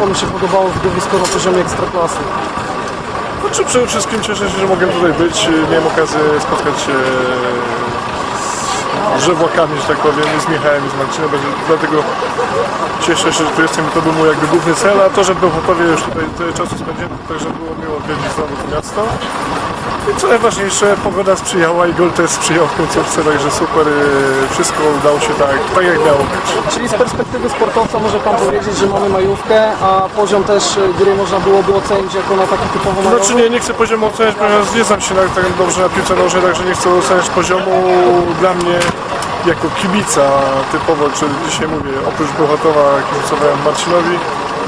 Panu się podobało widowisko na poziomie ekstraklasy? Znaczy przede wszystkim cieszę się, że mogłem tutaj być. Miałem okazję spotkać się z żewłakami, że tak powiem, z Michałem, i z Marcinem, dlatego cieszę się, że tu jestem i to był mój jakby główny cel, a to, że w Bełchatowie już tutaj tyle czasu spędziłem, także było miło odwiedzić znowu to miasto. I co najważniejsze, pogoda sprzyjała i gol też sprzyjał w końcówce, także super, yy, wszystko udało się tak, tak jak miało być. Czyli z perspektywy sportowca może Pan powiedzieć, że mamy majówkę, a poziom też y, gry można byłoby ocenić jako na taki typowo majowy? Znaczy nie, nie chcę poziomu oceniać, ponieważ nie znam się tak dobrze na piłce nożnej, także nie chcę oceniać poziomu dla mnie jako kibica typowo, czy dzisiaj mówię, oprócz Bełchatowa kibicowałem Marcinowi.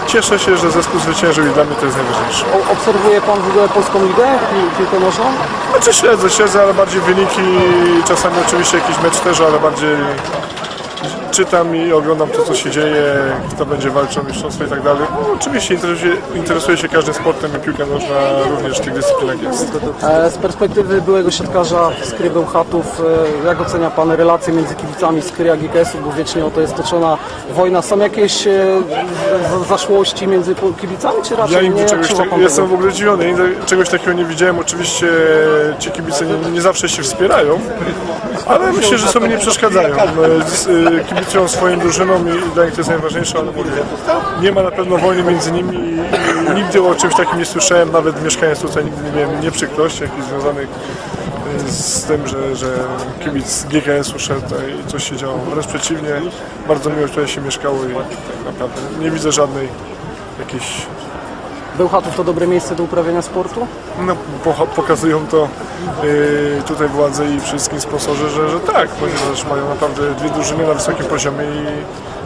Cieszę się, że zespół zwyciężył i dla mnie to jest najważniejsze. O- Obserwuje Pan w ogóle polską ligę, pi- piłkę? Znaczy śledzę, śledzę, ale bardziej wyniki, czasami oczywiście jakiś mecz też, ale bardziej czytam i oglądam to, co się dzieje, kto będzie walczył o mistrzostwo i tak dalej. No, oczywiście interesuje, interesuje się każdym sportem i piłka nożna również w tych dyscyplinach jest. E, Z perspektywy byłego siatkarza z Kry Bełchatów, e, jak ocenia Pan relacje między kibicami z Kry a GKS-u, bo wiecznie o to jest toczona wojna. Są jakieś e, za- zaszłości między kibicami, czy raczej Ja nie? czegoś tak, jestem w ogóle zdziwiony, nigdy czegoś takiego nie widziałem. Oczywiście ci kibice nie, nie zawsze się wspierają, ale myślę, że sobie nie przeszkadzają. Kibicują swoim drużynom i dla nich to jest najważniejsze, ale nie ma na pewno wojny między nimi i, nigdy o czymś takim nie słyszałem, nawet mieszkając tutaj nigdy nie miałem nieprzykrości jakichś związanych e, z tym, że, że kibic GKS-u szedł i coś się działo. Wręcz przeciwnie, bardzo miło tutaj się mieszkało i tak naprawdę nie widzę żadnej jakiejś Bełchatów to dobre miejsce do uprawiania sportu? No, pokazują to yy, tutaj władze i wszystkim sponsorzy, że, że tak, ponieważ mają naprawdę dwie drużyny na wysokim poziomie i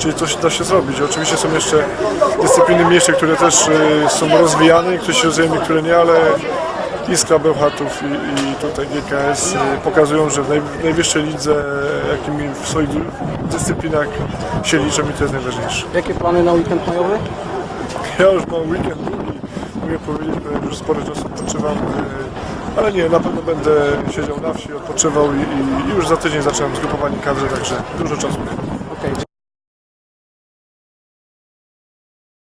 czyli coś da się zrobić. Oczywiście są jeszcze dyscypliny mniejsze, które też yy, są rozwijane, niektóre się rozwijają, niektóre nie, ale Iskra Bełchatów i, i tutaj GKS yy, pokazują, że w naj, najwyższej lidze, jakimi w swoich dyscyplinach się liczą i to jest najważniejsze. Jakie plany na weekend majowy? Ja już mam weekend mogę powiedzieć, bo już sporo czasu odpoczywam, yy, ale nie, na pewno będę siedział na wsi, odpoczywał i, i już za tydzień zaczynam zgrupowanie kadry, także dużo czasu.